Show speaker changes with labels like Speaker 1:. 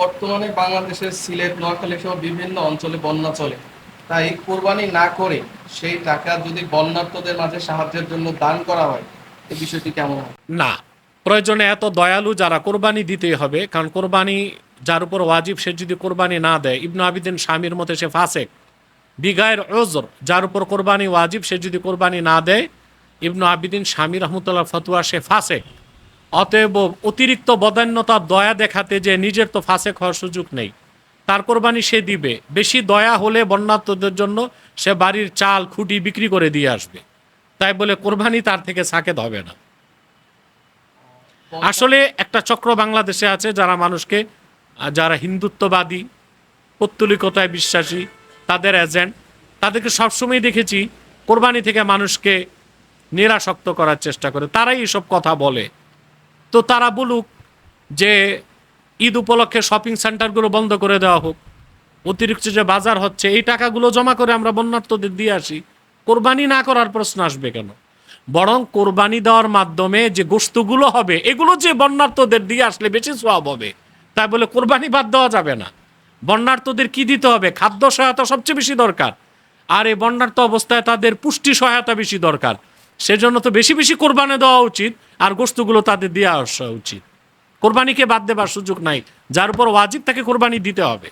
Speaker 1: বর্তমানে বাংলাদেশের সিলেট, নোয়াখালী সহ বিভিন্ন অঞ্চলে বন্যা চলে। তাই কোরবানি না করে সেই টাকা যদি বন্যার্তদের মাঝে সাহায্যের জন্য দান করা হয় এই বিষয়টি কেমন হয়
Speaker 2: না। প্রয়োজনে এত দয়ালু যারা কোরবানি দিতেই হবে, কারণ কোরবানি যার উপর ওয়াজিব, সে যদি কোরবানি না দেয়, ইবনু আবিদিন স্বামীর মতে সে ফাসেক। বিগায়ের ওজর যার উপর কোরবানি ওয়াজিব, সে যদি কোরবানি না দেয়, ইবনু আবিদিন স্বামী রহমতুল্লাহ ফতুয়া, সে ফাসেক। অতএব অতিরিক্ত বদান্যতা, দয়া দেখাতে যে নিজের তো ফাঁসে খাওয়ার সুযোগ নেই। তার কোরবানি সে দিবে। বেশি দয়া হলে বন্যাত্মদের জন্য সে বাড়ির চাল, খুঁটি বিক্রি করে দিয়ে আসবে। তাই বলে কোরবানি তার থেকে সাকেত হবে না। আসলে একটা চক্র বাংলাদেশে আছে যারা মানুষকে, যারা হিন্দুত্ববাদী, পত্তলিকতায় বিশ্বাসী, তাদের এজেন্ট, তাদেরকে সবসময় দেখেছি কোরবানি থেকে মানুষকে নিরাসক্ত করার চেষ্টা করে। তারাই এসব কথা বলে। তো তারা বলুক যে ঈদ উপলক্ষে শপিং সেন্টারগুলো বন্ধ করে দেওয়া হোক, অতিরিক্ত যে বাজার হচ্ছে, এই টাকাগুলো জমা করে আমরা বন্যার্থদের দিয়ে আসি। কোরবানি না করার প্রশ্ন আসবে কেন? বরং কোরবানি দেওয়ার মাধ্যমে যে গোস্তগুলো হবে, এগুলো যে বন্যার্থদের দিয়ে আসলে বেশি সোয়াব হবে, তাই বলে কোরবানি বাদ দেওয়া যাবে না। বন্যার্থদের কি দিতে হবে? খাদ্য সহায়তা সবচেয়ে বেশি দরকার। আর এই বন্যার্থ অবস্থায় তাদের পুষ্টি সহায়তা বেশি দরকার। সেজন্য তো বেশি বেশি কোরবানি দেওয়া উচিত আর গোস্তগুলো তাদের দিয়ে আসা উচিত। কোরবানিকে বাদ দেবার সুযোগ নাই, যার উপর ওয়াজিব তাকে কোরবানি দিতে হবে।